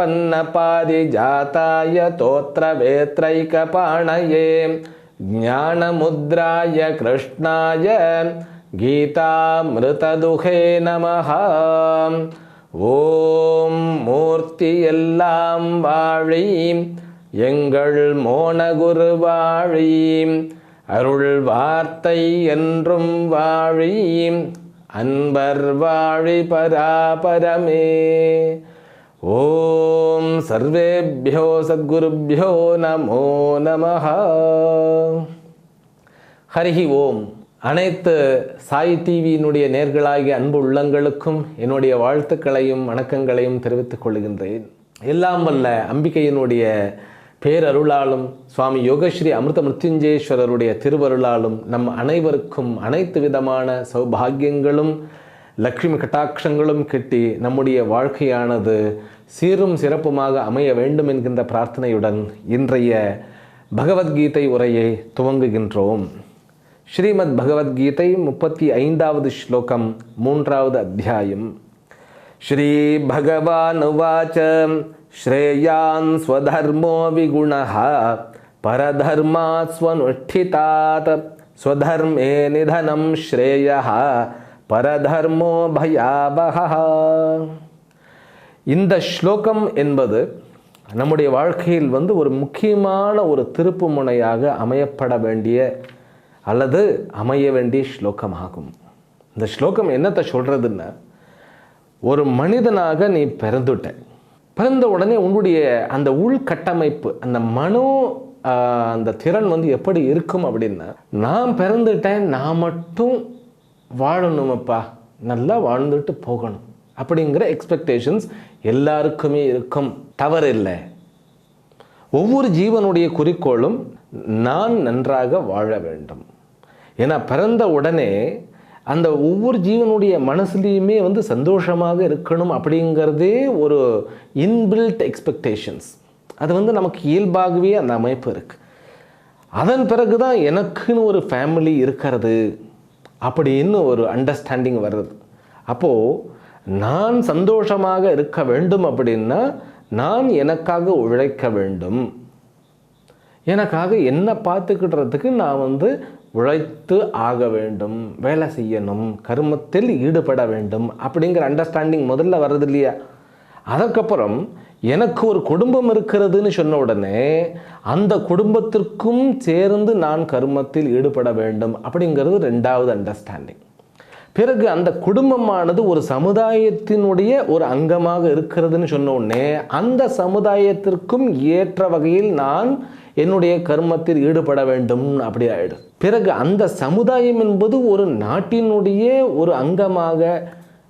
ॐ प्रपन्नपारिजाताय तोत्रवेत्रैकपाणये ज्ञानमुद्राय कृष्णाय गीतामृतदुहे नमः ஓம் மூர்த்தி எல்லாம் வாழி எங்கள் மோனகுரு வாழி அருள் வார்த்தை என்றும் வாழி அன்பர் வாழி பராபரமே ஓம் சர்வேபியோ சத்குருபியோ நமோ நமஹா. ஹரிஹி ஓம். அனைத்து சாய் டிவியினுடைய நேர்களாகிய அன்பு உள்ளங்களுக்கும் என்னுடைய வாழ்த்துக்களையும் வணக்கங்களையும் தெரிவித்துக் கொள்கின்றேன். எல்லாம் வல்ல அம்பிகையினுடைய பேரருளாலும் சுவாமி யோகஸ்ரீ அமிர்த மிருத்யுஞ்சேஸ்வரருடைய திருவருளாலும் நம் அனைவருக்கும் அனைத்து விதமான சௌபாகியங்களும் லக்ஷ்மி கட்டாட்சங்களும் கிட்டி நம்முடைய வாழ்க்கையானது சீரும் சிறப்புமாக அமைய வேண்டும் என்கின்ற பிரார்த்தனையுடன் இன்றைய பகவத்கீதை உரையை துவங்குகின்றோம். ஸ்ரீமத் பகவத்கீதை முப்பத்தி ஐந்தாவது ஸ்லோகம் மூன்றாவது அத்தியாயம். ஸ்ரீ பகவான் உவாச்ச ஸ்ரேயான் ஸ்வதர்மோ விகுணः பரதர்மாத் ஸ்வனுஷ்டிதாத் ஸ்வதர்மே நிதனம் ஸ்ரேயः பரதர்மோ பயாவகா இந்த ஸ்லோகம் என்பது நம்முடைய வாழ்க்கையில் வந்து ஒரு முக்கியமான ஒரு திருப்பு முனையாக அமையப்பட வேண்டிய அல்லது அமைய வேண்டிய ஸ்லோகமாகும். இந்த ஸ்லோகம் என்னத்தை சொல்கிறதுன்னா ஒரு மனிதனாக நீ பிறந்துட்ட. பிறந்த உடனே உன்னுடைய அந்த உள்கட்டமைப்பு அந்த மனோ அந்த திறன் வந்து எப்படி இருக்கும் அப்படின்னா நான் பிறந்துட்டேன் நான் மட்டும் வாழணுமப்பா. நல்லா வாழ்ந்துட்டு போகணும். அப்படிங்கிற எக்ஸ்பெக்டேஷன்ஸ் எல்லாருக்குமே இருக்கும். தவறில்லை. ஒவ்வொரு ஜீவனுடைய குறிக்கோளும் நான் நன்றாக வாழ வேண்டும். ஏன்னா பிறந்த உடனே அந்த ஒவ்வொரு ஜீவனுடைய மனசுலேயுமே வந்து சந்தோஷமாக இருக்கணும் அப்படிங்கிறதே ஒரு இன்பில்ட் எக்ஸ்பெக்டேஷன்ஸ் அது வந்து நமக்கு இயல்பாகவே அந்த அமைப்பு இருக்குது அதன் பிறகு தான் எனக்குன்னு ஒரு ஃபேமிலி இருக்கிறது. அப்படின்னு ஒரு அண்டர்ஸ்டாண்டிங் வருது. அப்போது நான் சந்தோஷமாக இருக்க வேண்டும் அப்படின்னா நான் எனக்காக உழைக்க வேண்டும். எனக்காக என்ன பார்த்துக்கிடுறதுக்கு நான் வந்து உழைத்து ஆக வேண்டும் வேலை செய்யணும் கருமத்தில் ஈடுபட வேண்டும் அப்படிங்கிற அண்டர்ஸ்டாண்டிங் முதல்ல வருது இல்லையா? அதற்கப்புறம் எனக்கு ஒரு குடும்பம் இருக்கிறதுன்னு சொன்ன உடனே அந்த குடும்பத்திற்கும் சேர்ந்து நான் கர்மத்தில் ஈடுபட வேண்டும் அப்படிங்கிறது ரெண்டாவது அண்டர்ஸ்டாண்டிங் பிறகு அந்த குடும்பமானது ஒரு சமுதாயத்தினுடைய ஒரு அங்கமாக இருக்கிறதுன்னு சொன்ன உடனே அந்த சமுதாயத்திற்கும் ஏற்ற வகையில் நான் என்னுடைய கர்மத்தில் ஈடுபட வேண்டும் அப்படி ஆயிடும் பிறகு அந்த சமுதாயம் என்பது ஒரு நாட்டினுடைய ஒரு அங்கமாக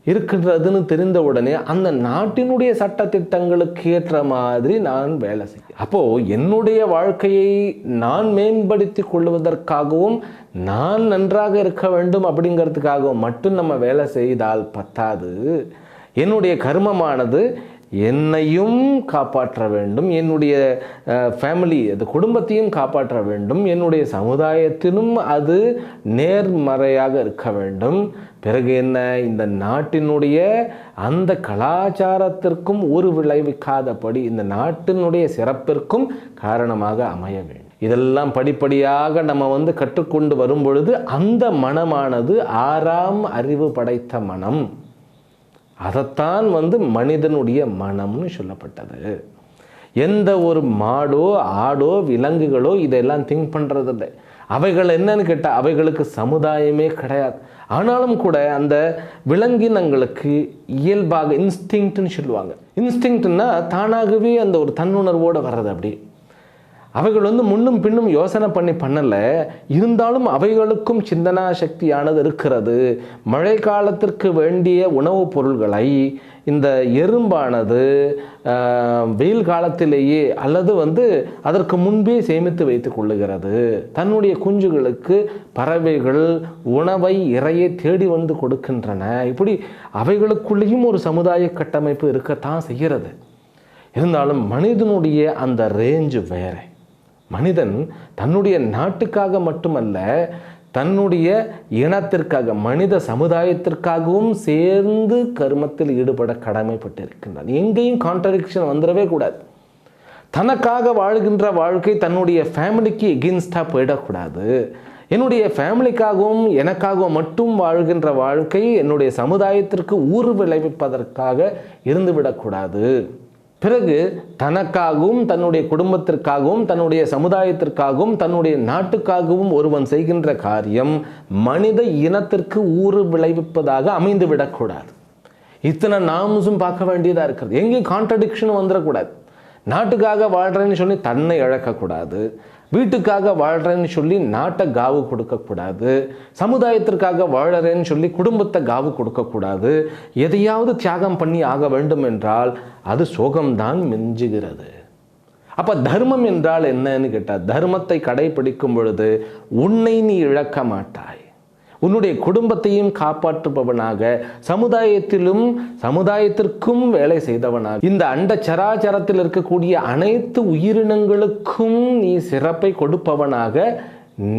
இருக்கின்றதுன்னு தெரிந்த உடனே அந்த நாட்டினுடைய சட்டத்திட்டங்களுக்கு ஏற்ற மாதிரி நான் வேலை செய்ய அப்போது என்னுடைய வாழ்க்கையை நான் மேம்படுத்தி கொள்வதற்காகவும் நான் நன்றாக இருக்க வேண்டும் அப்படிங்கிறதுக்காகவும் மட்டும் நம்ம வேலை செய்தால் பத்தாது. என்னுடைய கர்மமானது என்னையும் காப்பாற்ற வேண்டும். என்னுடைய ஃபேமிலி அது குடும்பத்தையும் காப்பாற்ற வேண்டும். என்னுடைய சமுதாயத்திலும் அது நேர்மறையாக இருக்க வேண்டும். பிறகு என்ன? இந்த நாட்டினுடைய அந்த கலாச்சாரத்திற்கும் ஒரு விளைவிக்காதபடி இந்த நாட்டினுடைய சிறப்பிற்கும் காரணமாக அமைய வேண்டும். இதெல்லாம் படிப்படியாக நம்ம வந்து கற்றுக்கொண்டு வரும் பொழுது அந்த மனமானது ஆறாம் அறிவு படைத்த மனம். அதைத்தான் வந்து மனிதனுடைய மனம்னு சொல்லப்பட்டது. எந்த ஒரு மாடோ ஆடோ விலங்குகளோ இதெல்லாம் திங்க் பண்ணுறதில்லை அவைகள் என்னன்னு கேட்டால் அவைகளுக்கு சமுதாயமே கிடையாது. ஆனாலும் கூட அந்த விலங்கினங்களுக்கு இயல்பாக இன்ஸ்டிங்க்ட்னு சொல்லுவாங்க. இன்ஸ்டிங்க்ட்னா தானாகவே அந்த ஒரு தன்னுணர்வோடு வர்றது அப்படி. அவைகள் வந்து முன்னும் பின்னும் யோசனை பண்ணி பண்ணலை. இருந்தாலும் அவைகளுக்கும் சிந்தனா சக்தியானது இருக்கிறது. மழை காலத்திற்கு வேண்டிய உணவுப் பொருள்களை இந்த எறும்பானது வெயில் காலத்திலேயே அல்லது வந்து அதற்கு முன்பே சேமித்து வைத்துக் கொள்ளுகிறது. தன்னுடைய குஞ்சுகளுக்கு பறவைகள் உணவை இறையை தேடி வந்து கொடுக்கின்றன. இப்படி அவைகளுக்குள்ளேயும் ஒரு சமுதாய கட்டமைப்பு இருக்கத்தான் செய்கிறது. இருந்தாலும் மனிதனுடைய அந்த ரேஞ்சு வேறே. மனிதன் தன்னுடைய நாட்டுக்காக மட்டுமல்ல தன்னுடைய இனத்திற்காக மனித சமுதாயத்திற்காகவும் சேர்ந்து கர்மத்தில் ஈடுபட கடமைப்பட்டிருக்கின்றான். எங்கேயும் கான்ட்ரடிக்ஷன் வந்துடவே கூடாது. தனக்காக வாழ்கின்ற வாழ்க்கை தன்னுடைய ஃபேமிலிக்கு எகென்ஸ்டாக போயிடக்கூடாது. என்னுடைய ஃபேமிலிக்காகவும் எனக்காகவும் மட்டும் வாழ்கின்ற வாழ்க்கை என்னுடைய சமுதாயத்திற்கு ஊறு விளைவிப்பதற்காக இருந்துவிடக்கூடாது. பிறகு தனக்காகவும் தன்னுடைய குடும்பத்திற்காகவும் தன்னுடைய சமுதாயத்திற்காகவும் தன்னுடைய நாட்டுக்காகவும் ஒருவன் செய்கின்ற காரியம் மனித இனத்திற்கு ஊறு விளைவிப்பதாக அமைந்து விடக்கூடாது இத்தனை நாமஸும் பார்க்க வேண்டியதாக இருக்கிறது. எங்கேயும் கான்ட்ரடிக்ஷன் வந்துடக்கூடாது நாட்டுக்காக வாழ்கிறேன்னு சொல்லி தன்னை இழக்கக்கூடாது. வீட்டுக்காக வாழ்கிறேன்னு சொல்லி நாட்டை காவு கொடுக்கக்கூடாது சமுதாயத்திற்காக வாழறேன்னு சொல்லி குடும்பத்தை காவு கொடுக்கக்கூடாது எதையாவது தியாகம் பண்ணி ஆக வேண்டும் என்றால் அது சோகம்தான் மிஞ்சுகிறது. அப்போ தர்மம் என்றால் என்னன்னு கேட்டால் தர்மத்தை கடைபிடிக்கும் பொழுது உன்னை நீ இழக்க மாட்டாய். உன்னுடைய குடும்பத்தையும் காப்பாற்றுபவனாக சமுதாயத்திலும் சமுதாயத்திற்கும் வேலை செய்தவனாக. இந்த அண்ட சராச்சரத்தில் இருக்கக்கூடிய அனைத்து உயிரினங்களுக்கும் நீ சிறப்பை கொடுப்பவனாக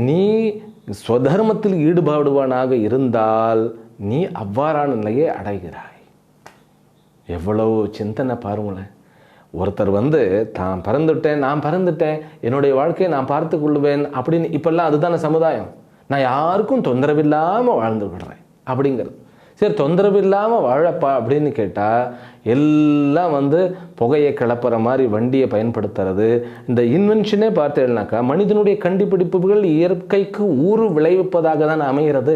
நீ ஸ்வதர்மத்தில் ஈடுபடுவனாக இருந்தால் நீ அவ்வாறான நிலையை அடைகிறாய். எவ்வளவு சிந்தனை பாருங்களேன் ஒருத்தர் வந்து தான் பறந்துட்டேன் நான் பறந்துட்டேன் என்னுடைய வாழ்க்கையை நான் பார்த்து கொள்ளுவேன் அப்படின்னு இப்பெல்லாம் அதுதானே சமுதாயம்? நான் யாருக்கும் தொந்தரவில்லாமல் வாழ்ந்து விடுறேன் அப்படிங்கிறது. சரி தொந்தரவு இல்லாமல் வாழப்பா அப்படின்னு கேட்டால் எல்லாம் வந்து புகையை கிளப்புற மாதிரி வண்டியை பயன்படுத்துறது இந்த இன்வென்ஷனே பார்த்தேன்னாக்கா மனிதனுடைய கண்டுபிடிப்புகள் இயற்கைக்கு ஊறு விளைவிப்பதாக தான் அமைகிறது.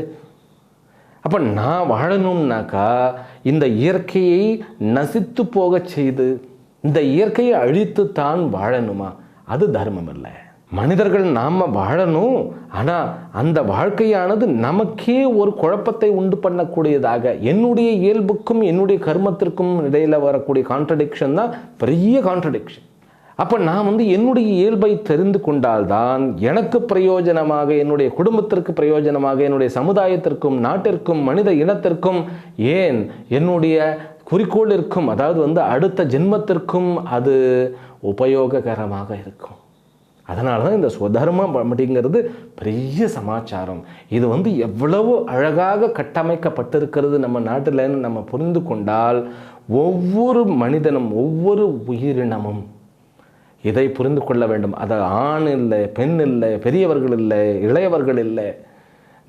அப்போ நான் வாழணும்னாக்கா இந்த இயற்கையை நசித்து போகச் செய்து இந்த இயற்கையை அழித்து தான் வாழணுமா? அது தர்மம் இல்லை மனிதர்கள் நாம் வாழணும். ஆனால் அந்த வாழ்க்கையானது நமக்கே ஒரு குழப்பத்தை உண்டு பண்ணக்கூடியதாக. என்னுடைய இயல்புக்கும் என்னுடைய கர்மத்திற்கும் இடையில் வரக்கூடிய கான்ட்ரடிக்ஷன் தான் பெரிய கான்ட்ரடிக்ஷன் அப்போ நான் வந்து என்னுடைய இயல்பை தெரிந்து கொண்டால்தான் எனக்கு பிரயோஜனமாக என்னுடைய குடும்பத்திற்கு பிரயோஜனமாக என்னுடைய சமுதாயத்திற்கும் நாட்டிற்கும் மனித இனத்திற்கும் ஏன் என்னுடைய குறிக்கோளிற்கும் அதாவது வந்து அடுத்த ஜென்மத்திற்கும் அது உபயோககரமாக இருக்கும். அதனால தான் இந்த சுதர்மம் அப்படிங்கிறது பெரிய சமாச்சாரம். இது வந்து எவ்வளவு அழகாக கட்டமைக்கப்பட்டிருக்கிறது நம்ம நாட்டில்னு நம்ம புரிந்து கொண்டால் ஒவ்வொரு மனிதனும் ஒவ்வொரு உயிரினமும் இதை புரிந்து கொள்ள வேண்டும். அது ஆண் இல்லை பெண் இல்லை பெரியவர்கள் இல்லை இளையவர்கள் இல்லை.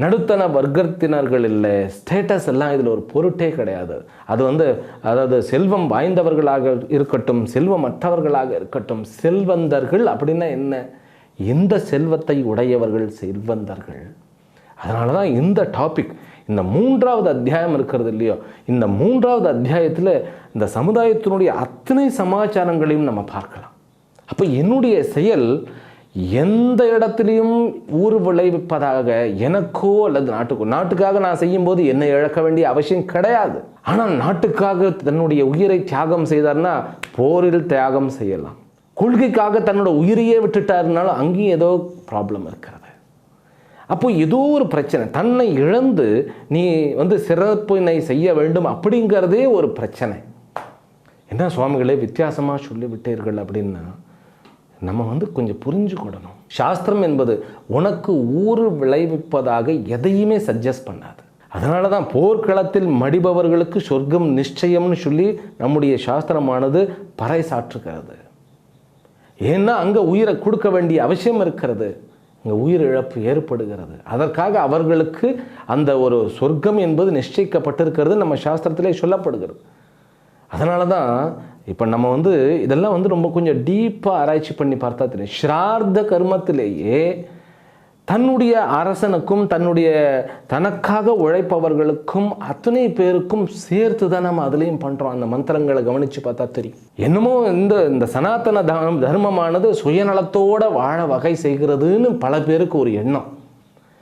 நடுத்தன வர்க்கத்தினர்கள் இல்லை. ஸ்டேட்டஸ் எல்லாம் இதில் ஒரு பொருட்டே கிடையாது. அது வந்து அதாவது செல்வம் வாய்ந்தவர்களாக இருக்கட்டும் செல்வமற்றவர்களாக இருக்கட்டும் செல்வந்தர்கள் அப்படின்னா என்ன? இந்த செல்வத்தை உடையவர்கள் செல்வந்தர்கள்? அதனால தான் இந்த டாபிக் இந்த மூன்றாவது அத்தியாயம் இருக்கிறது இல்லையோ? இந்த மூன்றாவது அத்தியாயத்தில் இந்த சமுதாயத்தினுடைய அத்தனை சமாச்சாரங்களையும் நம்ம பார்க்கலாம். அப்போ என்னுடைய செயல் எந்த இடத்துலையும் ஊர் விளைவிப்பதாக எனக்கோ அல்லது நாட்டுக்கோ நாட்டுக்காக நான் செய்யும்போது என்னை இழக்க வேண்டிய அவசியம் கிடையாது. ஆனால் நாட்டுக்காக தன்னுடைய உயிரை தியாகம் செய்தார்னா போரில் தியாகம் செய்யலாம். கொள்கைக்காக தன்னோட உயிரையே விட்டுட்டாருனாலும் அங்கேயும் ஏதோ ப்ராப்ளம் இருக்கிறது. அப்போ ஏதோ ஒரு பிரச்சனை தன்னை இழந்து நீ வந்து சிறப்பினை செய்ய வேண்டும் அப்படிங்கிறதே ஒரு பிரச்சனை. என்ன சுவாமிகளே வித்தியாசமாக சொல்லிவிட்டீர்கள் அப்படின்னா நம்ம வந்து கொஞ்சம் புரிஞ்சுக்கிடணும். சாஸ்திரம் என்பது உனக்கு ஊறு விளைவிப்பதாக எதையுமே சஜஸ்ட் பண்ணாது. அதனால தான் போர்க்களத்தில் மடிபவர்களுக்கு சொர்க்கம் நிச்சயம்னு சொல்லி நம்முடைய சாஸ்திரமானது பறைசாற்றுகிறது. ஏன்னா அங்கே உயிரை கொடுக்க வேண்டிய அவசியம் இருக்கிறது. இங்கே உயிர் இழப்பு ஏற்படுகிறது. அதற்காக அவர்களுக்கு அந்த ஒரு சொர்க்கம் என்பது நிச்சயிக்கப்பட்டிருக்கிறது நம்ம சாஸ்திரத்திலே சொல்லப்படுகிறது. அதனால தான் இப்போ நம்ம வந்து இதெல்லாம் வந்து ரொம்ப கொஞ்சம் டீப்பாக ஆராய்ச்சி பண்ணி பார்த்தா தெரியும். ஸ்ரார்த்த கர்மத்திலேயே தன்னுடைய அரசனுக்கும் தன்னுடைய தனக்காக உழைப்பவர்களுக்கும் அத்தனை பேருக்கும் சேர்த்து தான் நம்ம அதுலேயும் பண்ணுறோம் அந்த மந்திரங்களை கவனித்து பார்த்தா தெரியும். என்னமோ இந்த இந்த சனாதன தர்ம- தர்மமானது சுயநலத்தோடு வாழ வகை செய்கிறதுன்னு பல பேருக்கு ஒரு எண்ணம்.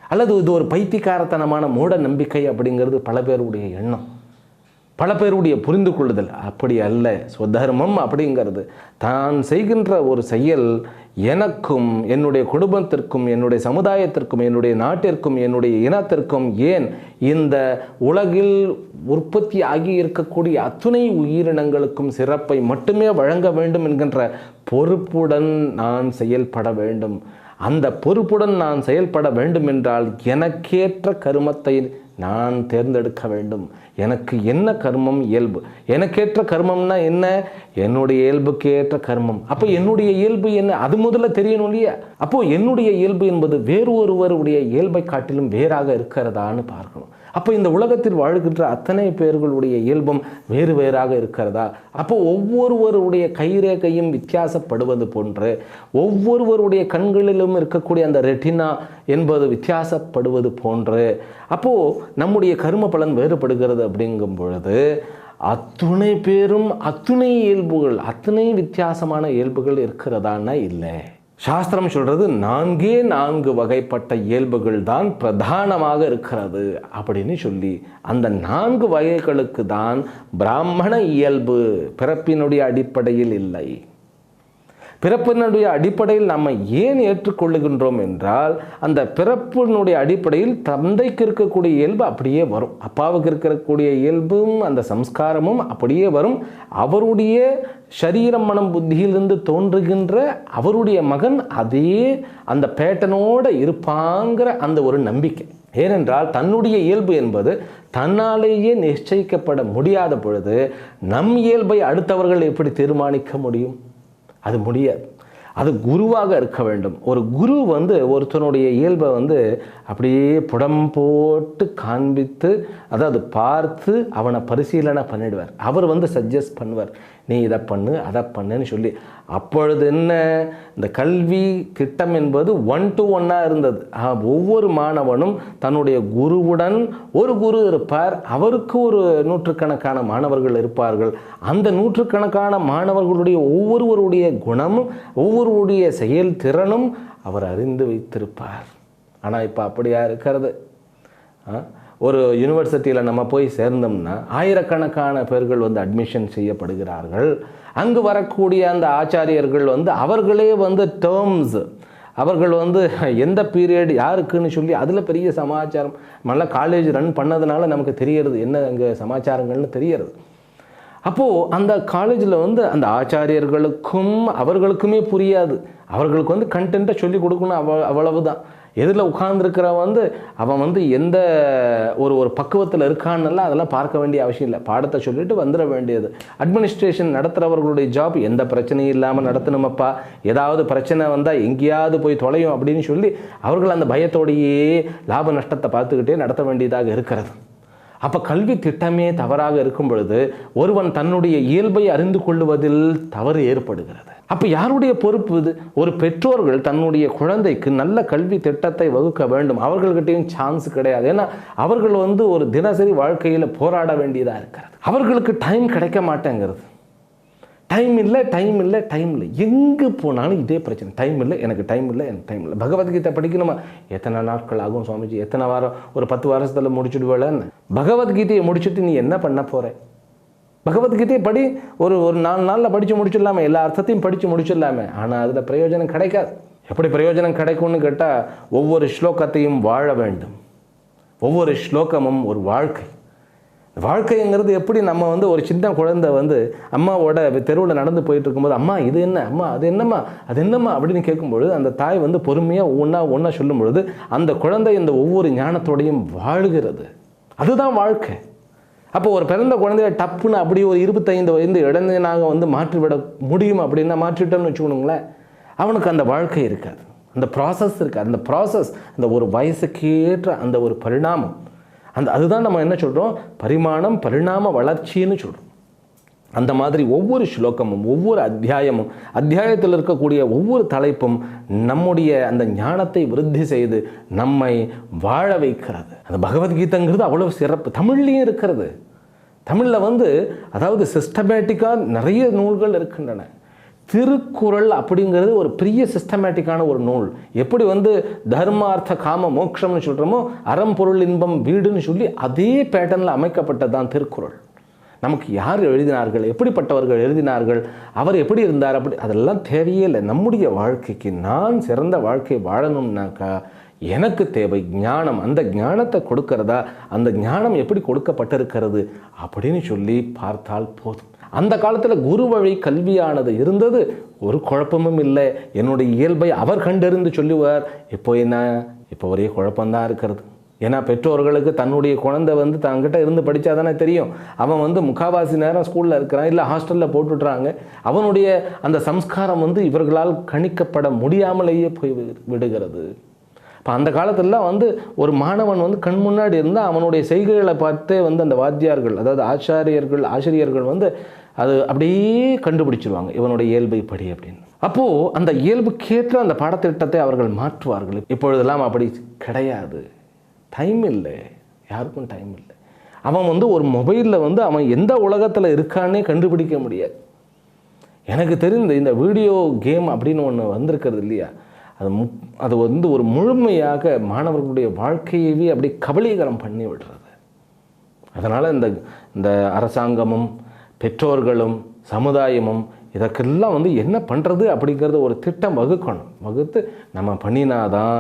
அல்லது இது ஒரு பைத்தியக்காரத்தனமான மூட நம்பிக்கை அப்படிங்கிறது பல பேருடைய எண்ணம். பல பேருடைய புரிந்து கொள்ளுதல் அப்படி அல்ல. ஸ்வதர்மம் அப்படிங்கிறது. தான் செய்கின்ற ஒரு செயல் எனக்கும் என்னுடைய குடும்பத்திற்கும் என்னுடைய சமுதாயத்திற்கும் என்னுடைய நாட்டிற்கும் என்னுடைய இனத்திற்கும் ஏன் இந்த உலகில் உற்பத்தி ஆகி இருக்கக்கூடிய அத்துணை உயிரினங்களுக்கும் சிறப்பை மட்டுமே வழங்க வேண்டும் என்கின்ற பொறுப்புடன் நான் செயல்பட வேண்டும். அந்த பொறுப்புடன் நான் செயல்பட வேண்டும் என்றால் எனக்கேற்ற கருமத்தை நான் தேர்ந்தெடுக்க வேண்டும். எனக்கு என்ன கர்மம் இயல்பு? எனக்கேற்ற கர்மம்னா என்ன? என்னுடைய இயல்புக்கு ஏற்ற கர்மம். அப்போ என்னுடைய இயல்பு என்ன? அது முதல்ல தெரியணும் இல்லையா? அப்போது என்னுடைய இயல்பு என்பது வேறு ஒருவருடைய இயல்பை காட்டிலும் வேறாக இருக்கிறதான்னு பார்க்கணும். அப்போ இந்த உலகத்தில் வாழ்கின்ற அத்தனை பேர்களுடைய இயல்பும் வேறு வேறாக இருக்கிறதா? அப்போ ஒவ்வொருவருடைய கைரேகையும் வித்தியாசப்படுவது போன்று ஒவ்வொருவருடைய கண்களிலும் இருக்கக்கூடிய அந்த ரெட்டினா என்பது வித்தியாசப்படுவது போன்று அப்போது நம்முடைய கரும பலன் வேறுபடுகிறது அப்படிங்கும் பொழுது அத்துணை பேரும் அத்துணை இயல்புகள் அத்தனை வித்தியாசமான இயல்புகள் இருக்கிறதான்னா இல்லை. சாஸ்திரம் சொல்கிறது நான்கே நான்கு வகைப்பட்ட இயல்புகள் தான் பிரதானமாக இருக்கிறது அப்படின்னு சொல்லி அந்த நான்கு வகைகளுக்கு தான் பிராமண இயல்பு பிறப்பினுடைய அடிப்படையில் இல்லை. பிறப்பினுடைய அடிப்படையில் நம்ம ஏன் ஏற்றுக்கொள்ளுகின்றோம் என்றால் அந்த பிறப்பினுடைய அடிப்படையில் தந்தைக்கு இருக்கக்கூடிய இயல்பு அப்படியே வரும். அப்பாவுக்கு இருக்கக்கூடிய இயல்பும் அந்த சம்ஸ்காரமும் அப்படியே வரும். அவருடைய சரீரம் மனம் புத்தியிலிருந்து தோன்றுகின்ற அவருடைய மகன் அதே அந்த பேட்டனோட இருப்பாங்கிற அந்த ஒரு நம்பிக்கை. ஏனென்றால் தன்னுடைய இயல்பு என்பது தன்னாலேயே நிச்சயிக்கப்பட முடியாத பொழுது நம் இயல்பை அடுத்தவர்கள் எப்படி தீர்மானிக்க முடியும்? அது முடியாது. அது குருவாக இருக்க வேண்டும். ஒரு குரு வந்து ஒருத்தனுடைய இயல்பை வந்து அப்படியே புடம் போட்டு காண்பித்து அதாவது பார்த்து அவனை பரிசீலனை பண்ணிடுவார். அவர் வந்து சஜஸ்ட் பண்ணுவார். நீ இதை பண்ணு அதை பண்ணுன்னு சொல்லி. அப்பொழுது என்ன? இந்த கல்வி திட்டம் என்பது ஒன் டு ஒன்னாக இருந்தது. ஆ, ஒவ்வொரு மாணவனும் தன்னுடைய குருவுடன் ஒரு குரு இருப்பார். அவருக்கு ஒரு நூற்றுக்கணக்கான மாணவர்கள் இருப்பார்கள். அந்த நூற்றுக்கணக்கான மாணவர்களுடைய ஒவ்வொருவருடைய குணமும் ஒவ்வொருவருடைய செயல்திறனும் அவர் அறிந்து வைத்திருப்பார். ஆனால் இப்போ அப்படியா இருக்கிறது? ஆ? ஒரு யூனிவர்சிட்டியில் நம்ம போய் சேர்ந்தோம்னா ஆயிரக்கணக்கான பேர்கள் வந்து அட்மிஷன் செய்யப்படுகிறார்கள். அங்கு வரக்கூடிய அந்த ஆச்சாரியர்கள் வந்து அவர்களே வந்து டேர்ம்ஸ் அவர்கள் வந்து எந்த பீரியட் யாருக்குன்னு சொல்லி அதில் பெரிய சமாச்சாரம் நல்ல காலேஜ் ரன் பண்ணதுனால நமக்கு தெரியறது என்ன அங்கே சமாச்சாரங்கள்னு தெரியறது. அப்போது அந்த காலேஜில் வந்து அந்த ஆச்சாரியர்களுக்கும் அவர்களுக்குமே புரியாது. அவர்களுக்கு வந்து கண்டென்ட்டை சொல்லி கொடுக்கணும் அவ அவ்வளவுதான். எதில் உட்கார்ந்துருக்கிற வந்து அவன் வந்து எந்த ஒரு ஒரு பக்குவத்தில் இருக்கான்னுலாம் அதெல்லாம் பார்க்க வேண்டிய அவசியம் இல்லை. பாடத்தை சொல்லிட்டு வந்துட வேண்டியது. அட்மினிஸ்ட்ரேஷன் நடத்துகிறவர்களுடைய ஜாப் எந்த பிரச்சனையும் இல்லாமல் நடத்தணுமப்பா. ஏதாவது பிரச்சனை வந்தால் எங்கேயாவது போய் தொலையும் அப்படின்னு சொல்லி அவர்கள் அந்த பயத்தோடையே லாப நஷ்டத்தை பார்த்துக்கிட்டே நடத்த வேண்டியதாக இருக்கிறது. அப்போ கல்வி திட்டமே தவறாக இருக்கும் பொழுது ஒருவன் தன்னுடைய இயல்பை அறிந்து கொள்ளுவதில் தவறு ஏற்படுகிறது. அப்போ யாருடைய பொறுப்பு இது? ஒரு பெற்றோர்கள் தன்னுடைய குழந்தைக்கு நல்ல கல்வி திட்டத்தை வகுக்க வேண்டும். அவர்கள்கிட்டையும் சான்ஸ் கிடையாது. ஏன்னா அவர்கள் வந்து ஒரு தினசரி வாழ்க்கையில் போராட வேண்டியதாக இருக்கிறது. அவர்களுக்கு டைம் கிடைக்க மாட்டேங்கிறது. டைம் இல்லை டைம் இல்லை டைம் இல்லை. எங்கே போனாலும் இதே பிரச்சனை. டைம் இல்லை எனக்கு டைம் இல்லை எனக்கு டைம் இல்லை. பகவத்கீதை படிக்கணுமா? எத்தனை நாட்கள் ஆகும் சுவாமிஜி? எத்தனை வாரம்? ஒரு பத்து வருஷத்தில் முடிச்சுடுவேலன்னு பகவத்கீதையை முடிச்சுட்டு நீ என்ன பண்ண போகிற பகவத்கீதையை படி ஒரு ஒரு நாலு நாளில் படித்து முடிச்சிடலாமே. எல்லா அர்த்தத்தையும் படித்து முடிச்சிடலாமே. ஆனால் அதில் பிரயோஜனம் கிடைக்காது. எப்படி பிரயோஜனம் கிடைக்கும்னு கேட்டால் ஒவ்வொரு ஸ்லோகத்தையும் வாழ வேண்டும். ஒவ்வொரு ஸ்லோகமும் ஒரு வாழ்க்கை. வாழ்க்கைங்கிறது எப்படி நம்ம வந்து ஒரு சின்ன குழந்தை வந்து அம்மாவோட தெருவில் நடந்து போயிட்டு இருக்கும்போது அம்மா இது என்ன? அம்மா அது என்னம்மா? அது என்னம்மா? அப்படின்னு கேட்கும்பொழுது அந்த தாய் வந்து பொறுமையாக ஒன்றா ஒன்றா சொல்லும் பொழுது அந்த குழந்தை இந்த ஒவ்வொரு ஞானத்தோடையும் வாழ்கிறது. அதுதான் வாழ்க்கை. அப்போ ஒரு பிறந்த குழந்தைய டப்புன்னு அப்படி ஒரு இருபத்தைந்து வயது இளைஞனாக வந்து மாற்றிவிட முடியும் அப்படின்னா மாற்றிட்டோம்னு வச்சுக்கணுங்களேன் அவனுக்கு அந்த வாழ்க்கை இருக்காது. அந்த ப்ராசஸ் இருக்காது. அந்த ப்ராசஸ் அந்த ஒரு வயசுக்கேற்ற அந்த ஒரு பரிணாமம் அந்த அதுதான் நம்ம என்ன சொல்கிறோம் பரிமாணம் பரிணாம வளர்ச்சின்னு சொல்கிறோம் அந்த மாதிரி ஒவ்வொரு ஸ்லோகமும் ஒவ்வொரு அத்தியாயமும் அத்தியாயத்தில் இருக்கக்கூடிய ஒவ்வொரு தலைப்பும் நம்முடைய அந்த ஞானத்தை விருத்தி செய்து நம்மை வாழ வைக்கிறது. அந்த பகவத்கீதைங்கிறது அவ்வளோ சிறப்பு. தமிழ்லேயும் இருக்கிறது. தமிழில் வந்து அதாவது சிஸ்டமேட்டிக்காக நிறைய நூல்கள் இருக்கின்றன. திருக்குறள் அப்படிங்கிறது ஒரு பெரிய சிஸ்டமேட்டிக்கான ஒரு நூல். எப்படி வந்து தர்மார்த்த காம மோட்சம்னு சொல்கிறோமோ அறம் பொருள் இன்பம் வீடுன்னு சொல்லி அதே பேட்டர்னில் அமைக்கப்பட்டது தான் திருக்குறள். நமக்கு யார் எழுதினார்கள்? எப்படிப்பட்டவர்கள் எழுதினார்கள்? அவர் எப்படி இருந்தார்? அப்படி அதெல்லாம் தேவையே இல்லை. நம்முடைய வாழ்க்கைக்கு நான் சிறந்த வாழ்க்கை வாழணும்னாக்கா எனக்கு தேவை ஞானம். அந்த ஞானத்தை கொடுக்கிறதா? அந்த ஞானம் எப்படி கொடுக்கப்பட்டிருக்கிறது? அப்படின்னு சொல்லி பார்த்தால் போதும். அந்த காலத்தில் குரு வழி கல்வியானது இருந்தது. ஒரு குழப்பமும் இல்லை. என்னுடைய இயல்பை அவர் கண்டறிந்து சொல்லுவார். இப்போ என்ன? இப்போ ஒரே குழப்பம்தான் இருக்கிறது. ஏன்னா பெற்றோர்களுக்கு தன்னுடைய குழந்தை வந்து தங்கிட்ட இருந்து படித்தா தானே தெரியும். அவன் வந்து முக்காவாசி நேரம் ஸ்கூலில் இருக்கிறான் இல்லை ஹாஸ்டலில் போட்டுட்றாங்க. அவனுடைய அந்த சம்ஸ்காரம் வந்து இவர்களால் கணிக்கப்பட முடியாமலேயே போய் வி- விடுகிறது. இப்போ அந்த காலத்தில் வந்து ஒரு மாணவன் வந்து கண் முன்னாடி இருந்தால் அவனுடைய செய்கைகளை பார்த்தே வந்து அந்த வாத்தியார்கள் அதாவது ஆச்சாரியர்கள் ஆசிரியர்கள் வந்து அது அப்படியே கண்டுபிடிச்சிருவாங்க இவனுடைய இயல்பை படி அப்படின்னு. அப்போது அந்த இயல்புக்கேற்ற அந்த பாடத்திட்டத்தை அவர்கள் மாற்றுவார்கள். இப்பொழுதெல்லாம் அப்படி கிடையாது. டைம் இல்லை. யாருக்கும் டைம் இல்லை. அவன் வந்து ஒரு மொபைலில் வந்து அவன் எந்த உலகத்தில் இருக்கான்னே கண்டுபிடிக்க முடியாது. எனக்கு தெரிந்த இந்த வீடியோ கேம் அப்படின்னு ஒன்று வந்திருக்கிறது இல்லையா? அது மு அது வந்து ஒரு முழுமையாக மாணவர்களுடைய வாழ்க்கையவே அப்படி கபலீகரம் பண்ணி விடுறது அதனால் இந்த இந்த அரசாங்கமும் பெற்றோர்களும் சமுதாயமும் இதற்கெல்லாம் வந்து என்ன பண்ணுறது அப்படிங்கிறத ஒரு திட்டம் வகுக்கணும். வகுத்து நம்ம பண்ணினாதான்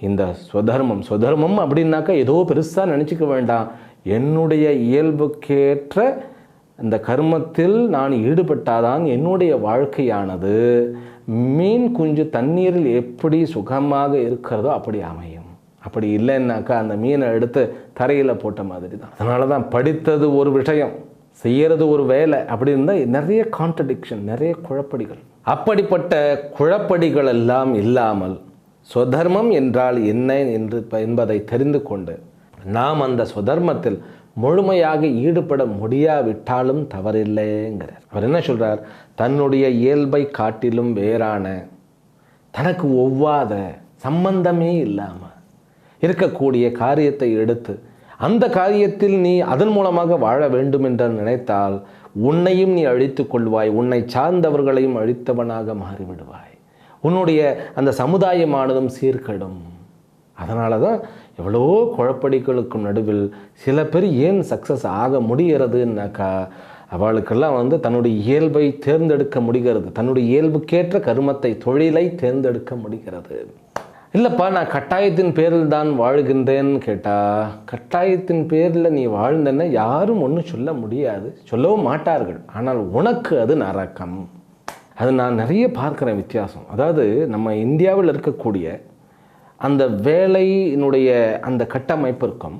இந்த ஸ்வதர்மம். ஸ்வதர்மம் அப்படின்னாக்கா ஏதோ பெருசாக நினச்சிக்க வேண்டாம். என்னுடைய இயல்புக்கேற்ற இந்த கர்மத்தில் நான் ஈடுபட்டாதான் என்னுடைய வாழ்க்கையானது. மீன் குஞ்சு தண்ணீரில் எப்படி சுகமாக இருக்கிறதோ அப்படி அமையும். அப்படி இல்லைன்னாக்கா அந்த மீனை எடுத்து தரையில் போட்ட மாதிரி தான். அதனால தான் படித்தது ஒரு விஷயம். செய்யறது ஒரு வேலை அப்படி இருந்தால் நிறைய கான்ட்ரடிக்ஷன் நிறைய குழப்படிகள். அப்படிப்பட்ட குழப்படிகள் எல்லாம் இல்லாமல் சுதர்மம் என்றால் என்ன என்று என்பதை தெரிந்து கொண்டு நாம் அந்த சுதர்மத்தில் முழுமையாக ஈடுபட முடியாவிட்டாலும் தவறில்லைங்கிறார். அவர் என்ன சொல்கிறார் தன்னுடைய இயல்பை காட்டிலும் வேறான தனக்கு ஒவ்வாத சம்பந்தமே இல்லாமல் இருக்கக்கூடிய காரியத்தை எடுத்து அந்த காரியத்தில் நீ அதன் மூலமாக வாழ வேண்டும் என்று நினைத்தால் உன்னையும் நீ அழித்துக் கொள்வாய் உன்னை சார்ந்தவர்களையும் அழித்தவனாக மாறிவிடுவாய். உன்னுடைய அந்த சமுதாயமானதும் சீர்கெடும். அதனால தான் எவ்வளோ குழப்படிகளுக்கும் நடுவில் சில பேர் ஏன் சக்ஸஸ் ஆக முடிகிறதுனாக்கா அவளுக்கெல்லாம் வந்து தன்னுடைய இயல்பை தேர்ந்தெடுக்க முடிகிறது தன்னுடைய இயல்புக்கேற்ற கருமத்தை தொழிலை தேர்ந்தெடுக்க முடிகிறது. இல்லைப்பா நான் கட்டாயத்தின் பேரில் தான் வாழ்கின்றேன்னு கேட்டால் கட்டாயத்தின் பேரில் நீ வாழ்ந்தேன்னா யாரும் ஒன்றும் சொல்ல முடியாது. சொல்லவும் மாட்டார்கள். ஆனால் உனக்கு அது நரக்கம். அது நான் நிறைய பார்க்குறேன் வித்தியாசம். அதாவது நம்ம இந்தியாவில் இருக்கக்கூடிய அந்த வேலையினுடைய அந்த கட்டமைப்பு இருக்கும்.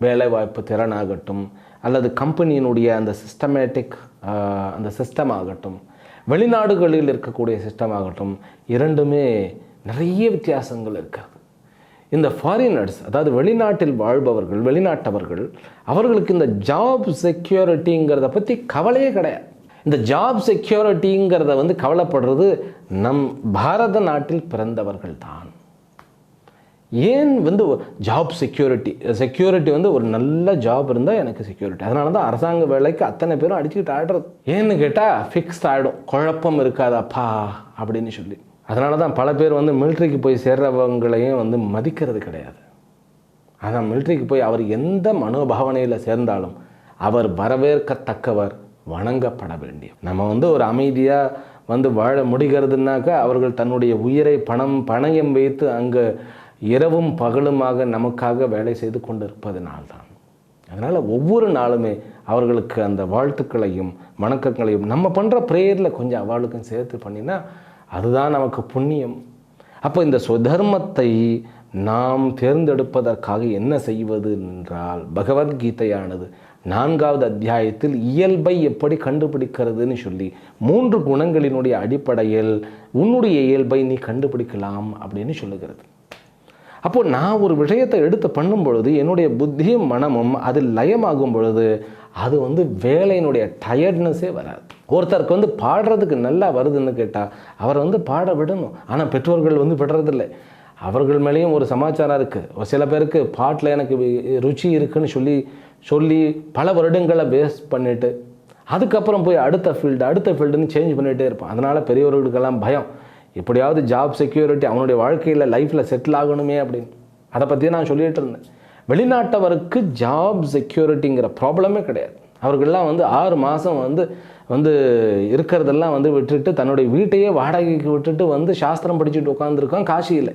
வேலைவாய்ப்பு திறனாகட்டும் அல்லது கம்பெனியினுடைய அந்த சிஸ்டமேட்டிக் அந்த சிஸ்டம் ஆகட்டும் வெளிநாடுகளில் இருக்கக்கூடிய சிஸ்டம் ஆகட்டும் இரண்டுமே நிறைய வித்தியாசங்கள் இருக்கிறது இந்த ஃபாரினர்ஸ் அதாவது வெளிநாட்டில் வாழ்பவர்கள் வெளிநாட்டவர்கள் அவர்களுக்கு இந்த ஜாப் செக்யூரிட்டிங்கிறத பற்றி கவலையே கிடையாது. இந்த ஜாப் செக்யூரிட்டிங்கிறத வந்து கவலைப்படுறது நம் பாரத நாட்டில் பிறந்தவர்கள் தான். ஏன் வந்து ஜாப் செக்யூரிட்டி செக்யூரிட்டி வந்து ஒரு நல்ல ஜாப் இருந்தால் எனக்கு செக்யூரிட்டி அதனால தான் அரசாங்க வேலைக்கு அத்தனை பேரும் அடிச்சுக்கிட்டு ஆடுறது ஏன்னு கேட்டால் ஃபிக்ஸ்ட் ஆகிடும் குழப்பம் இருக்காதாப்பா அப்படின்னு சொல்லி. அதனால தான் பல பேர் வந்து மிலிட்ரிக்கு போய் சேர்றவங்களையும் வந்து மதிக்கிறது கிடையாது. ஆனால் மிலிட்ரிக்கு போய் அவர் எந்த மனோபாவனையில் சேர்ந்தாலும் அவர் வரவேற்கத்தக்கவர் வணங்கப்பட வேண்டிய நம்ம வந்து ஒரு அமைதியாக வந்து வாழ முடிகிறதுனாக்கா அவர்கள் தன்னுடைய உயிரை பணம் பணயம் வைத்து அங்கே இரவும் பகலுமாக நமக்காக வேலை செய்து கொண்டிருப்பதனால்தான். அதனால் ஒவ்வொரு நாளுமே அவர்களுக்கு அந்த வாழ்த்துக்களையும் வணக்கங்களையும் நம்ம பண்ணுற ப்ரேயரில் கொஞ்சம் அவளுக்கும் சேர்த்து பண்ணினா அதுதான் நமக்கு புண்ணியம். அப்போ இந்த சுதர்மத்தை நாம் தேர்ந்தெடுப்பதற்காக என்ன செய்வது என்றால் பகவத்கீதையானது நான்காவது அத்தியாயத்தில் இயல்பை எப்படி கண்டுபிடிக்கிறதுன்னு சொல்லி மூன்று குணங்களினுடைய அடிப்படையில் உன்னுடைய இயல்பை நீ கண்டுபிடிக்கலாம் அப்படின்னு சொல்லுகிறது. அப்போது நான் ஒரு விஷயத்தை எடுத்து பண்ணும் பொழுது என்னுடைய புத்தியும் மனமும் அது லயமாகும் பொழுது அது வந்து வேலையினுடைய டயர்ட்னஸே வராது. ஒருத்தருக்கு வந்து பாடுறதுக்கு நல்லா வருதுன்னு கேட்டால் அவரை வந்து பாட விடணும். ஆனால் பெற்றோர்கள் வந்து விடுறதில்லை. அவர்கள் மேலேயும் ஒரு சமாச்சாரம் இருக்குது ஒரு சில பேருக்கு பாட்டில் எனக்கு ருச்சி இருக்குன்னு சொல்லி சொல்லி பல வருடங்களை பேஸ் பண்ணிவிட்டு அதுக்கப்புறம் போய் அடுத்த ஃபீல்டு அடுத்த ஃபீல்டுன்னு சேஞ்ச் பண்ணிகிட்டே இருப்பான் அதனால் பெரியவர்களுக்கெல்லாம் பயம். எப்படியாவது ஜாப் செக்யூரிட்டி அவனுடைய வாழ்க்கையில் லைஃப்பில் செட்டில் ஆகணுமே அப்படின்னு. அதை பற்றி நான் சொல்லிகிட்டு இருந்தேன். வெளிநாட்டவருக்கு ஜாப் செக்யூரிட்டிங்கிற ப்ராப்ளமே கிடையாது. அவர்கள்லாம் வந்து ஆறு மாதம் வந்து வந்து இருக்கிறதெல்லாம் வந்து விட்டுட்டு தன்னுடைய வீட்டையே வாடகைக்கு விட்டுட்டு வந்து சாஸ்திரம் படிச்சுட்டு உட்காந்துருக்கான் காசியில்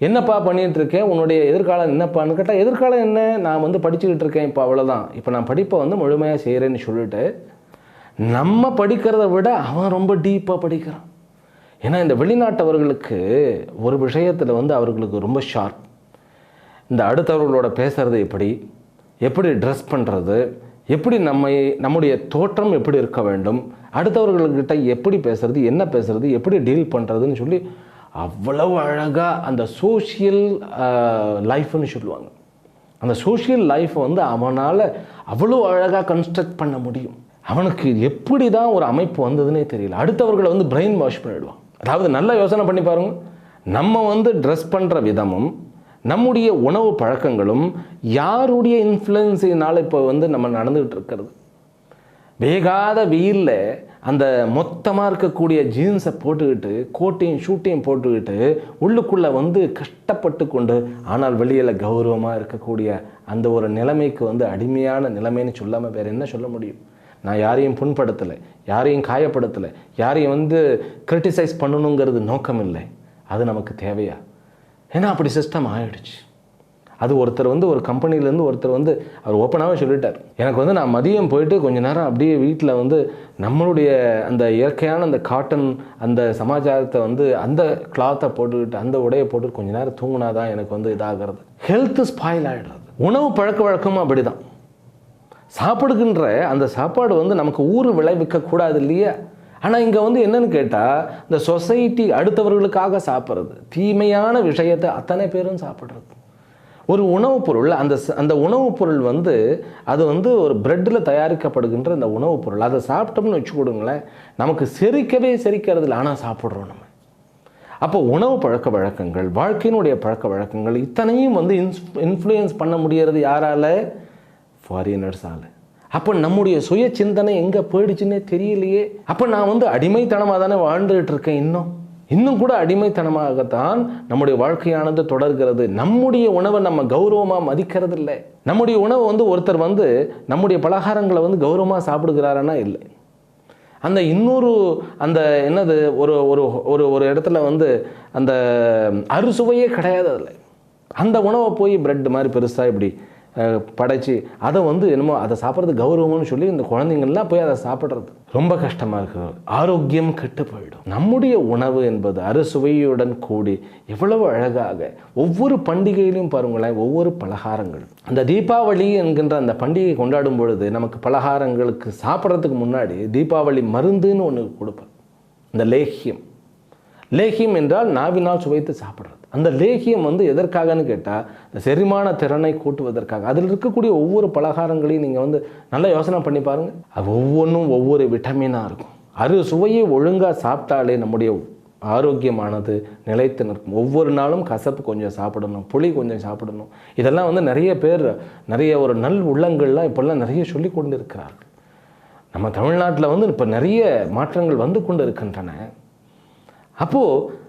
என்னப்பா பண்ணிகிட்ருக்கேன் இருக்கேன் உன்னுடைய எதிர்காலம் என்னப்பான்னு கேட்டால் எதிர்காலம் என்ன? நான் வந்து படிச்சுக்கிட்டு இருக்கேன் இப்போ அவ்வளோதான் இப்போ நான் படிப்பை வந்து முழுமையாக செய்கிறேன்னு சொல்லிட்டு நம்ம படிக்கிறத விட அவன் ரொம்ப டீப்பாக படிக்கிறான். ஏன்னா இந்த வெளிநாட்டவர்களுக்கு ஒரு விஷயத்தில் வந்து அவர்களுக்கு ரொம்ப ஷார்ப் இந்த அடுத்தவர்களோட பேசுகிறது எப்படி? எப்படி ட்ரெஸ் பண்ணுறது எப்படி நம்மை நம்முடைய தோற்றம் எப்படி இருக்க வேண்டும்? அடுத்தவர்கள்கிட்ட எப்படி பேசுறது என்ன பேசுறது எப்படி டீல் பண்ணுறதுன்னு சொல்லி அவ்வளவு அழகாக அந்த சோஷியல் லைஃப்னு சொல்லுவாங்க. அந்த சோஷியல் லைஃப்பை வந்து அவனால் அவ்வளோ அழகாக கன்ஸ்ட்ரக்ட் பண்ண முடியும். அவனுக்கு எப்படி தான் ஒரு அமைப்பு வந்ததுன்னே தெரியல. அடுத்தவர்களை வந்து பிரெயின் வாஷ் பண்ணிடுவான். அதாவது நல்லா யோசனை பண்ணி பாருங்க. நம்ம வந்து ட்ரெஸ் பண்ணுற விதமும் நம்முடைய உணவு பழக்கங்களும் யாருடைய இன்ஃப்ளூயன்ஸினால் இப்போ வந்து நம்ம நடந்துகிட்டு இருக்கிறது? வேகாத வெயிலில் அந்த மொத்தமாக இருக்கக்கூடிய ஜீன்ஸை போட்டுக்கிட்டு கோட்டையும் ஷூட்டையும் போட்டுக்கிட்டு உள்ளுக்குள்ளே வந்து கஷ்டப்பட்டு கொண்டு ஆனால் வெளியில் கௌரவமாக இருக்கக்கூடிய அந்த ஒரு நிலைமைக்கு வந்து அடிமையான நிலைமைன்னு சொல்லாமல் வேறு என்ன சொல்ல முடியும்? நான் யாரையும் புண்படுத்தலை யாரையும் காயப்படுத்தலை யாரையும் வந்து கிரிட்டிசைஸ் பண்ணணுங்கிறது நோக்கம் இல்லை அது நமக்கு தேவையா? ஏன்னா அப்படி சிஸ்டம் ஆகிடுச்சு அது ஒருத்தர் வந்து ஒரு கம்பெனிலேருந்து ஒருத்தர் வந்து அவர் ஓப்பனாகவே சொல்லிட்டார். எனக்கு வந்து நான் மதியம் போயிட்டு கொஞ்ச நேரம் அப்படியே வீட்டில் வந்து நம்மளுடைய அந்த இயற்கையான அந்த காட்டன் அந்த சமாச்சாரத்தை வந்து அந்த கிளாத்தை போட்டுக்கிட்டு அந்த உடையை போட்டு கொஞ்ச நேரம் தூங்கினா தான் எனக்கு வந்து இதாகிறது. ஹெல்த் ஸ்பாயில் ஆகிடுறது உணவு பழக்க வழக்கமும் அப்படிதான். சாப்பிடுகின்ற அந்த சாப்பாடு வந்து நமக்கு ஊர் விளைவிக்க கூடாது இல்லையா? ஆனால் இங்கே வந்து என்னன்னு கேட்டால் இந்த சொசைட்டி அடுத்தவர்களுக்காக சாப்பிட்றது தீமையான விஷயத்தை அத்தனை பேரும் சாப்பிட்றது. ஒரு உணவுப் பொருள் அந்த அந்த உணவுப் பொருள் வந்து அது வந்து ஒரு பிரெட்டில் தயாரிக்கப்படுகின்ற அந்த உணவுப் பொருள். அதை சாப்பிட்டோம்னு வச்சு கொடுங்களேன் நமக்கு செரிக்கவே செரிக்கிறது இல்லை ஆனால் சாப்பிட்றோம் நம்ம. அப்போ உணவு பழக்க வழக்கங்கள் வாழ்க்கையினுடைய பழக்க வழக்கங்கள் இத்தனையும் வந்து இன்ஸ் இன்ஃப்ளூயன்ஸ் பண்ண முடியறது யாரால? ஃபாரினர்ஸால் அப்போ நம்முடைய சுய சிந்தனை எங்கே போயிடுச்சுன்னே தெரியலையே. அப்போ நான் வந்து அடிமைத்தனமாக தானே வாழ்ந்துகிட்டு இருக்கேன் இன்னும்? இன்னும் கூட அடிமைத்தனமாகத்தான் நம்முடைய வாழ்க்கையானது தொடர்கிறது. நம்முடைய உணவை நம்ம கௌரவமாக மதிக்கிறது இல்லை நம்முடைய உணவை வந்து ஒருத்தர் வந்து நம்முடைய பலகாரங்களை வந்து கௌரவமாக சாப்பிடுகிறாரன்னா இல்லை. அந்த இன்னொரு அந்த என்னது ஒரு ஒரு ஒரு ஒரு இடத்துல வந்து அந்த அறுசுவையே கிடையாது அதில். அந்த உணவை போய் பிரெட் மாதிரி பெருசாக இப்படி படைச்சி அதை வந்து என்னமோ அதை சாப்பிட்றது கௌரவம்னு சொல்லி இந்த குழந்தைங்கள்லாம் போய் அதை சாப்பிட்றது. ரொம்ப கஷ்டமாக இருக்கிறது ஆரோக்கியம் கெட்டு போயிடும். நம்முடைய உணவு என்பது அறுசுவையுடன் கூடி எவ்வளவு அழகாக ஒவ்வொரு பண்டிகையிலும் பாருங்களேன் ஒவ்வொரு பலகாரங்கள். அந்த தீபாவளி என்கின்ற அந்த பண்டிகை கொண்டாடும் பொழுது நமக்கு பலகாரங்களுக்கு சாப்பிட்றதுக்கு முன்னாடி தீபாவளி மருந்துன்னு ஒன்று கொடுப்பேன் இந்த லேகியம். லேகியம் என்றால் நாவினால் சுவைத்து சாப்பிட்றது. அந்த லேகியம் வந்து எதற்காகன்னு கேட்டால் செரிமான திறனை கூட்டுவதற்காக. அதில் இருக்கக்கூடிய ஒவ்வொரு பலகாரங்களையும் நீங்கள் வந்து நல்லா யோசனை பண்ணி பாருங்கள் அது ஒவ்வொன்றும் ஒவ்வொரு விட்டமினாக இருக்கும். அறு சுவையை ஒழுங்காக சாப்பிட்டாலே நம்முடைய ஆரோக்கியமானது நிலைத்து நிற்கும். ஒவ்வொரு நாளும் கசப்பு கொஞ்சம் சாப்பிடணும் புளி கொஞ்சம் சாப்பிடணும். இதெல்லாம் வந்து நிறைய பேர் நிறைய ஒரு நல் உள்ளங்கள்லாம் இப்போல்லாம் நிறைய சொல்லி கொண்டு இருக்கிறார்கள் நம்ம தமிழ்நாட்டில் வந்து இப்போ நிறைய மாற்றங்கள் வந்து கொண்டு இருக்கின்றன. அப்போது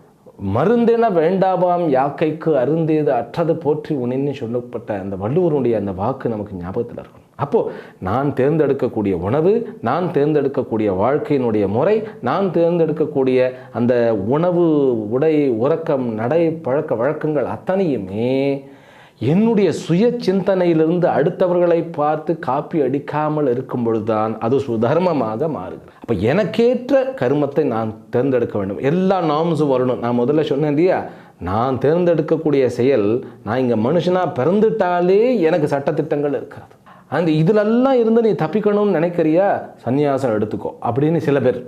மருந்தென வேண்டாவாம் யாக்கைக்கு அருந்தேது அற்றது போற்றி உனின்னு சொல்லப்பட்ட அந்த வள்ளுவருடைய அந்த வாக்கு நமக்கு ஞாபகத்தில் இருக்கும் அப்போது நான் தேர்ந்தெடுக்கக்கூடிய உணவு நான் தேர்ந்தெடுக்கக்கூடிய வாழ்க்கையினுடைய முறை நான் தேர்ந்தெடுக்கக்கூடிய அந்த உணவு உடை உறக்கம் நடை பழக்க வழக்கங்கள் அத்தனையுமே என்னுடைய சுய சிந்தனையிலிருந்து அடுத்தவர்களை பார்த்து காப்பி அடிக்காமல் இருக்கும் பொழுதுதான் அது சுதர்மமாக மாறுகிறது. அப்போ எனக்கேற்ற கருமத்தை நான் தேர்ந்தெடுக்க வேண்டும். எல்லா நாம்ஸும் வரணும். நான் முதல்ல சொன்னேன் இல்லையா? நான் தேர்ந்தெடுக்கக்கூடிய செயல் நான் இங்கே மனுஷனாக பிறந்துட்டாலே எனக்கு சட்டத்திட்டங்கள் இருக்காது அந்த இதிலெல்லாம் இருந்து நீ தப்பிக்கணும்னு நினைக்கிறியா? சன்னியாசம் எடுத்துக்கோ. அப்படின்னு சில பேர்.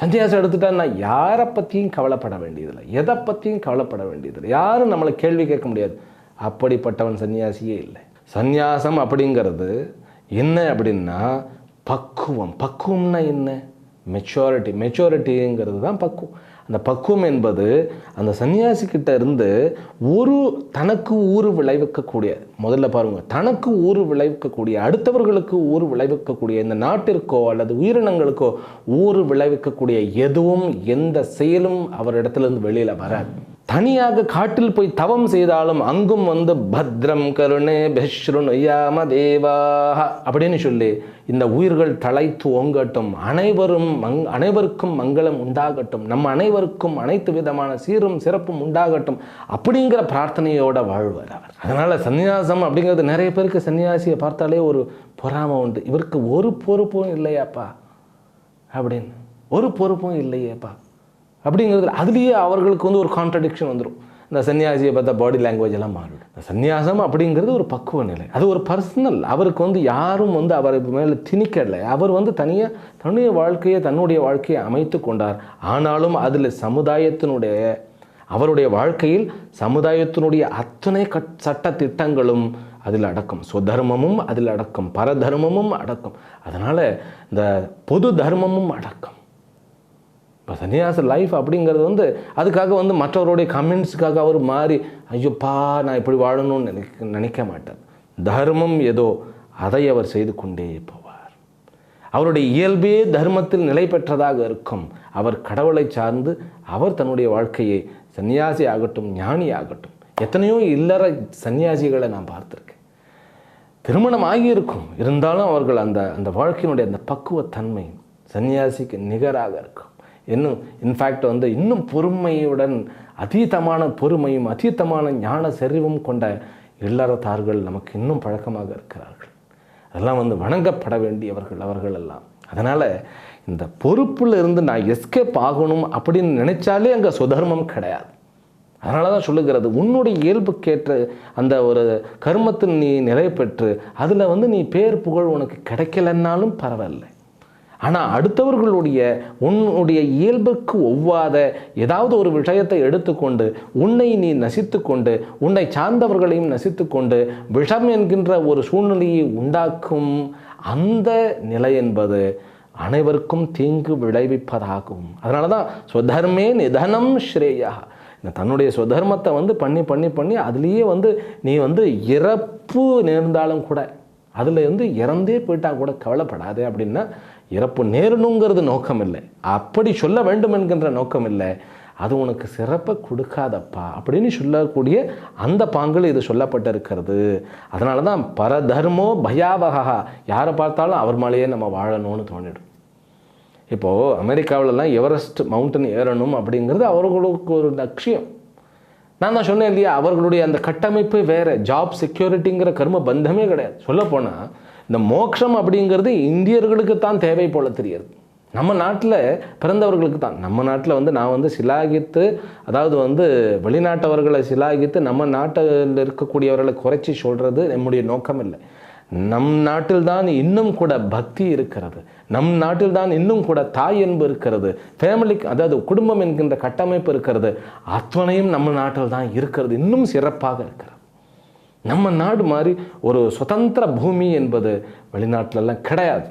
சந்நியாசம் எடுத்துட்டா நான் யாரை பற்றியும் கவலைப்பட வேண்டியதில்லை. எதை பற்றியும் கவலைப்பட வேண்டியதில்லை. யாரும் நம்மளை கேள்வி கேட்க முடியாது. அப்படிப்பட்டவன் சன்னியாசியே இல்லை. சந்நியாசம் அப்படிங்கிறது என்ன அப்படின்னா பக்குவம். பக்குவம்னா என்ன? மெச்சூரிட்டி மெச்சூரிட்டிங்கிறது தான் பக்குவம். அந்த பக்குவம் என்பது அந்த சன்னியாசிக்கிட்ட இருந்து ஒரு தனக்கு ஊறு விளைவிக்கக்கூடிய முதல்ல பாருங்கள் தனக்கு ஊறு விளைவிக்கக்கூடிய அடுத்தவர்களுக்கு ஊறு விளைவிக்கக்கூடிய இந்த நாட்டிற்கோ அல்லது உயிரினங்களுக்கோ ஊறு விளைவிக்கக்கூடிய எதுவும் எந்த செயலும் அவரிடத்துலேருந்து வெளியில் வராது. தனியாக காட்டில் போய் தவம் செய்தாலும் அங்கும் வந்து பத்ரம் கருணே பெஷ்ருணுயாம தேவாக அப்படின்னு சொல்லி இந்த உயிர்கள் தலைத்து ஓங்கட்டும். அனைவரும் மங் அனைவருக்கும் மங்களம் உண்டாகட்டும். நம்ம அனைவருக்கும் அனைத்து விதமான சீரும் சிறப்பும் உண்டாகட்டும் அப்படிங்கிற பிரார்த்தனையோட வாழ்வார் அவர். அதனால் சந்நியாசம் அப்படிங்கிறது நிறைய பேருக்கு சன்னியாசியை பார்த்தாலே ஒரு பொறாமை உண்டு. இவருக்கு ஒரு பொறுப்பும் இல்லையாப்பா அப்படின்னு. ஒரு பொறுப்பும் இல்லையேப்பா. அப்படிங்கிறது அதுலேயே அவர்களுக்கு வந்து ஒரு கான்ட்ரடிக்ஷன் வந்துடும் இந்த சன்னியாசியை பார்த்தா பாடி லாங்குவேஜ் எல்லாம் மாறிடும். இந்த சன்னியாசம் அப்படிங்கிறது ஒரு பக்குவ நிலை. அது ஒரு பர்சனல் அவருக்கு வந்து யாரும் வந்து அவரை மேலே திணிக்கலை. அவர் வந்து தனியாக தன்னுடைய வாழ்க்கையை தன்னுடைய வாழ்க்கையை அமைத்து கொண்டார். ஆனாலும் அதில் சமுதாயத்தினுடைய அவருடைய வாழ்க்கையில் சமுதாயத்தினுடைய அத்தனை கட் சட்ட திட்டங்களும் அதில் அடக்கம். சுதர்மமும் அதில் அடக்கம். பரதர்மமும் அடக்கம். அதனால் இந்த பொது தர்மமும் அடக்கம். இப்போ சன்னியாச லைஃப் அப்படிங்கிறது வந்து அதுக்காக வந்து மற்றவருடைய கமெண்ட்ஸுக்காக அவர் மாறி ஐயோப்பா நான் இப்படி வாழணும்னு நினைக்க நினைக்க மாட்டார். தர்மம் ஏதோ அதை அவர் செய்து கொண்டே போவார். அவருடைய இயல்பே தர்மத்தில் நிலை பெற்றதாக இருக்கும். அவர் கடவுளை சார்ந்து அவர் தன்னுடைய வாழ்க்கையை சன்னியாசி ஆகட்டும் ஞானி ஆகட்டும். எத்தனையோ இல்லற சன்னியாசிகளை நான் பார்த்துருக்கேன். திருமணம் ஆகியிருக்கும். இருந்தாலும் அவர்கள் அந்த அந்த வாழ்க்கையினுடைய அந்த பக்குவத்தன்மை சன்னியாசிக்கு நிகராக இருக்கும். இன்னும் இன்ஃபேக்ட் வந்து இன்னும் பொறுமையுடன் அதீதமான பொறுமையும் அதீதமான ஞான செறிவும் கொண்ட இல்லறத்தார்கள் நமக்கு இன்னும் பழக்கமாக இருக்கிறார்கள். அதெல்லாம் வந்து வணங்கப்பட வேண்டியவர்கள் அவர்கள் எல்லாம். அதனால் இந்த பொறுப்பில் இருந்து நான் எஸ்கேப் ஆகணும் அப்படின்னு நினைச்சாலே அங்கே சுதர்மம் கிடையாது. அதனால தான் சொல்லுகிறது உன்னுடைய இயல்புக்கேற்ற அந்த ஒரு கர்மத்தில் நீ நிலை பெற்று அதில் வந்து நீ பேர் புகழ் உனக்கு கிடைக்கலன்னாலும் பரவாயில்லை. ஆனால் அடுத்தவர்களுடைய உன்னுடைய இயல்புக்கு ஒவ்வாத ஏதாவது ஒரு விஷயத்தை எடுத்துக்கொண்டு உன்னை நீ நசித்து கொண்டு உன்னை சார்ந்தவர்களையும் நசித்து கொண்டு விஷம் என்கின்ற ஒரு சூழ்நிலையை உண்டாக்கும் அந்த நிலை என்பது அனைவருக்கும் தீங்கு விளைவிப்பதாகும். அதனால தான் ஸ்வதர்மே நிதனம் ஸ்ரேயா. தன்னுடைய சுதர்மத்தை வந்து பண்ணி பண்ணி பண்ணி அதுலேயே வந்து நீ வந்து இறப்பு நேர்ந்தாலும் கூட அதில் வந்து இறந்தே போயிட்டால் கூட கவலைப்படாது அப்படின்னா இறப்பு நேரணுங்கிறது நோக்கம் இல்லை அப்படி சொல்ல வேண்டும் என்கின்ற நோக்கம் இல்லை அது உனக்கு சிறப்பை கொடுக்காதப்பா அப்படின்னு சொல்லக்கூடிய அந்த பாங்கில் இது சொல்லப்பட்டிருக்கிறது. அதனால தான் பரதர்மோ பயாவகா யாரை பார்த்தாலும் அவர் மேலேயே நம்ம வாழணும்னு தோணிடும். இப்போது அமெரிக்காவிலலாம் எவரெஸ்ட் மவுண்டன் ஏறணும் அப்படிங்கிறது அவர்களுக்கு ஒரு லட்சியம். நான் தான் சொன்னேன் இல்லையா அவர்களுடைய அந்த கட்டமைப்பு வேறு. ஜாப் செக்யூரிட்டிங்கிற கர்ம பந்தமே கிடையாது சொல்லப்போனால் இந்த மோட்சம் அப்படிங்கிறது இந்தியர்களுக்கு தான் தேவை போல தெரியுது நம்ம நாட்டில் பிறந்தவர்களுக்கு தான். நம்ம நாட்டில் வந்து நான் வந்து சிலாகித்து அதாவது வந்து வெளிநாட்டவர்களை சிலாகித்து நம்ம நாட்டில் இருக்கக்கூடியவர்களை குறைச்சி சொல்கிறது நம்முடைய நோக்கம் இல்லை. நம் நாட்டில் தான் இன்னும் கூட பக்தி இருக்கிறது. நம் நாட்டில் தான் இன்னும் கூட தாய் என்பு இருக்கிறது. ஃபேமிலிக்கு அதாவது குடும்பம் என்கின்ற கட்டமைப்பு இருக்கிறது. அத்தனையும் நம்ம நாட்டில் தான் இருக்கிறது. இன்னும் சிறப்பாக இருக்கிறது. நம்ம நாடு மாதிரி ஒரு சுதந்திர பூமி என்பது வெளிநாட்டிலெல்லாம் கிடையாது.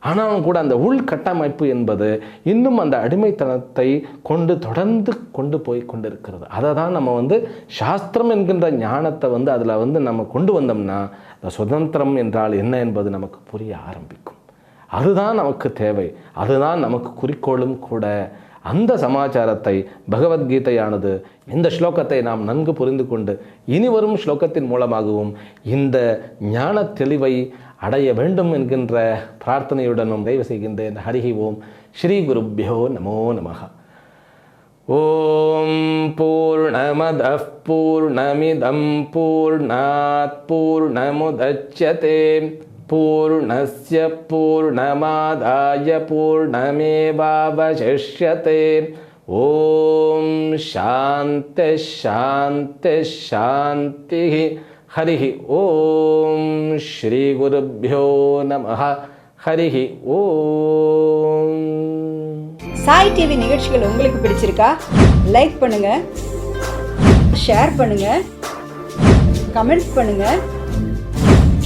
ஆனாலும் கூட அந்த உள்கட்டமைப்பு என்பது இன்னும் அந்த அடிமைத்தனத்தை கொண்டு தொடர்ந்து கொண்டு போய் கொண்டிருக்கிறது. அதை தான் நம்ம வந்து சாஸ்திரம் என்கின்ற ஞானத்தை வந்து அதில் வந்து நம்ம கொண்டு வந்தோம்னா அந்த சுதந்திரம் என்றால் என்ன என்பது நமக்கு புரிய ஆரம்பிக்கும். அதுதான் நமக்கு தேவை. அதுதான் நமக்கு குறிக்கோளும் கூட. அந்த சமாச்சாரத்தை பகவத்கீதையானது இந்த ஸ்லோகத்தை நாம் நன்கு புரிந்து கொண்டு இனி வரும் ஸ்லோகத்தின் மூலமாகவும் இந்த ஞான தெளிவை அடைய வேண்டும் என்கின்ற பிரார்த்தனையுடனும் தயவு செய்கின்றேன் ஹரிஹி ஓம் ஸ்ரீ குருப்பியோ நமோ நமः ॐ पूर्णमदः पूर्णमिदं पूर्णात् पूर्णमुदच्यते पूर्णस्य पूर्णमादाय पूर्णमेवावशिष्यते ॐ शान्तिश्शान्तिश्शान्तिः हरिः ॐ श्रीगुरुभ्यो नमः हरिः ॐ சாய் டிவி நிகழ்ச்சிகள் உங்களுக்கு பிடிச்சிருக்கா லைக் பண்ணுங்க ஷேர் பண்ணுங்க கமெண்ட் பண்ணுங்க